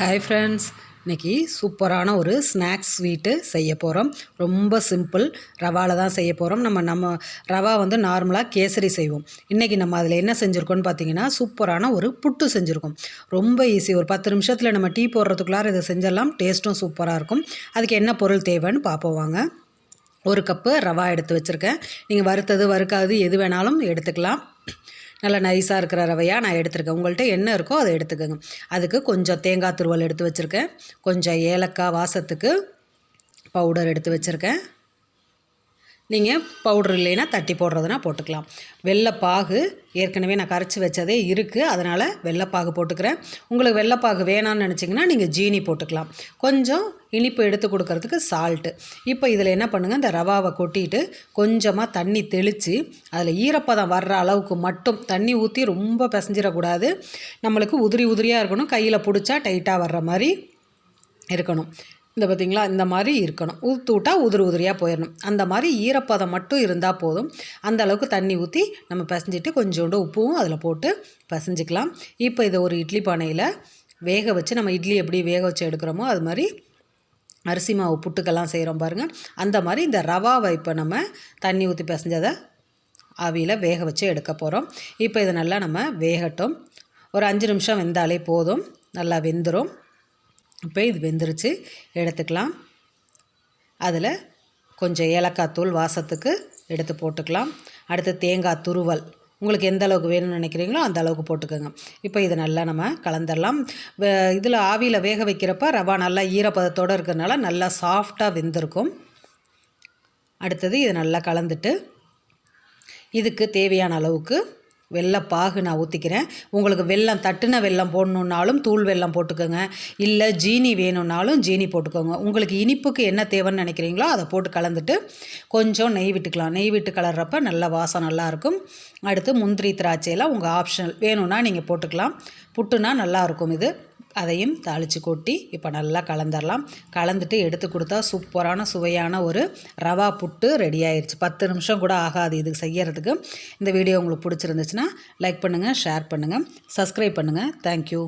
Hi friends இன்றைக்கி சூப்பரான ஒரு ஸ்நாக்ஸ் ஸ்வீட்டு செய்ய போகிறோம் ரொம்ப சிம்பிள் ரவாவில் தான் செய்ய போகிறோம் நம்ம நம்ம ரவா வந்து நார்மலாக கேசரி செய்வோம். இன்றைக்கி நம்ம அதில் என்ன செஞ்சுருக்கோம்னு பார்த்தீங்கன்னா சூப்பரான ஒரு புட்டு செஞ்சுருக்கோம். ரொம்ப ஈஸி ஒரு பத்து நிமிஷத்தில் நம்ம டீ போடுறதுக்குள்ளார இதை செஞ்சிடலாம். டேஸ்ட்டும் சூப்பராக இருக்கும். அதுக்கு என்ன பொருள் தேவைன்னு பார்ப்போம் வாங்க. ஒரு கப்பு ரவா எடுத்து வச்சுருக்கேன். நீங்கள் வறுத்தது வறுக்காது எது வேணாலும் எடுத்துக்கலாம். நல்லா நைஸாக இருக்கிற ரவையாக நான் எடுத்துருக்கேன். உங்கள்கிட்ட என்ன இருக்கோ அதை எடுத்துக்கோங்க. அதுக்கு கொஞ்சம் தேங்காய் துருவல் எடுத்து வச்சுருக்கேன். கொஞ்சம் ஏலக்காய் வாசத்துக்கு பவுடர் எடுத்து வச்சுருக்கேன். நீங்கள் பவுட்ரு இல்லைன்னா தட்டி போடுறதுனா போட்டுக்கலாம். வெள்ளைப்பாகு ஏற்கனவே நான் கரைச்சி வச்சதே இருக்குது அதனால் வெள்ளைப்பாகு போட்டுக்கிறேன். உங்களுக்கு வெள்ளைப்பாகு வேணான்னு நினச்சிங்கன்னா நீங்கள் ஜீனி போட்டுக்கலாம். கொஞ்சம் இனிப்பு எடுத்து கொடுக்கறதுக்கு சால்ட்டு இப்போ இதில் என்ன பண்ணுங்கள் இந்த ரவாவை கொட்டிட்டு கொஞ்சமாக தண்ணி தெளித்து அதில் ஈரப்பதம் வர்ற அளவுக்கு மட்டும் தண்ணி ஊற்றி ரொம்ப பிசைஞ்சிடக்கூடாது. நம்மளுக்கு உதிரி உதிரியாக இருக்கணும். கையில் பிடிச்சா டைட்டாக வர்ற மாதிரி இருக்கணும். இந்த பார்த்திங்களா இந்த மாதிரி இருக்கணும். ஊற்று விட்டால் உதிரி உதிரியாக போயிடணும் அந்த மாதிரி ஈரப்பதம் மட்டும் இருந்தால் போதும். அந்த அளவுக்கு தண்ணி ஊற்றி நம்ம பிசைஞ்சிட்டு கொஞ்சோண்டு உப்பும் அதில் போட்டு பிசைஞ்சிக்கலாம். இப்போ இதை ஒரு இட்லி பானையில் வேக வச்சு நம்ம இட்லி எப்படி வேக வச்சு எடுக்கிறோமோ அது மாதிரி அரிசி மாவு புட்டுக்கெல்லாம் செய்கிறோம் பாருங்கள் அந்த மாதிரி இந்த ரவாவை இப்போ நம்ம தண்ணி ஊற்றி பிசைஞ்சதை ஆவியில் வேக வச்சு எடுக்க போகிறோம் இப்போ இதை நல்லா நம்ம வேகட்டும். ஒரு அஞ்சு நிமிஷம் வெந்தாலே போதும். நல்லா வெந்துடும் இப்போ இது வெந்துருச்சு. எடுத்துக்கலாம். அதில் கொஞ்சம் ஏலக்காய் தூள் வாசத்துக்கு எடுத்து போட்டுக்கலாம். அடுத்து தேங்காய் துருவல். உங்களுக்கு எந்த அளவுக்கு வேணும்னு நினைக்கிறீங்களோ அந்த அளவுக்கு போட்டுக்கோங்க. இப்போ இதை நல்லா நம்ம கலந்துடலாம். இதில் ஆவியில் வேக வைக்கிறப்ப ரவா நல்லா ஈரப்பதத்தோடு இருக்கிறதுனால நல்லா சாஃப்டாக வெந்திருக்கும். அடுத்தது இதை நல்லா கலந்துட்டு இதுக்கு தேவையான அளவுக்கு வெள்ளப்பாகு நான் ஊற்றிக்கிறேன் உங்களுக்கு வெல்லம் தட்டுன வெல்லம் போடணுன்னாலும் தூள் வெல்லம் போட்டுக்கோங்க. இல்லை ஜீனி வேணும்னாலும் ஜீனி போட்டுக்கோங்க. உங்களுக்கு இனிப்புக்கு என்ன தேவைன்னு நினைக்கிறீங்களோ அதை போட்டு கலந்துட்டு கொஞ்சம் நெய் விட்டுக்கலாம். நெய் விட்டு கலர்றப்ப நல்ல வாசம் நல்லாயிருக்கும் அடுத்து முந்திரி திராட்சையெல்லாம் உங்கள் ஆப்ஷனல் வேணும்னா நீங்கள் போட்டுக்கலாம். புட்டுனா நல்லாயிருக்கும் இது. அதையும் தாளித்து கொட்டி இப்போ நல்லா கலந்துடலாம் கலந்துட்டு எடுத்து கொடுத்தா சூப்பரான சுவையான ஒரு ரவா புட்டு ரெடி ஆயிடுச்சு பத்து நிமிஷம் கூட ஆகாது இதுக்கு செய்யறதுக்கு. இந்த வீடியோ உங்களுக்கு பிடிச்சிருந்துச்சுன்னா லைக் பண்ணுங்கள் ஷேர் பண்ணுங்கள் சப்ஸ்கிரைப் பண்ணுங்கள் தேங்க்யூ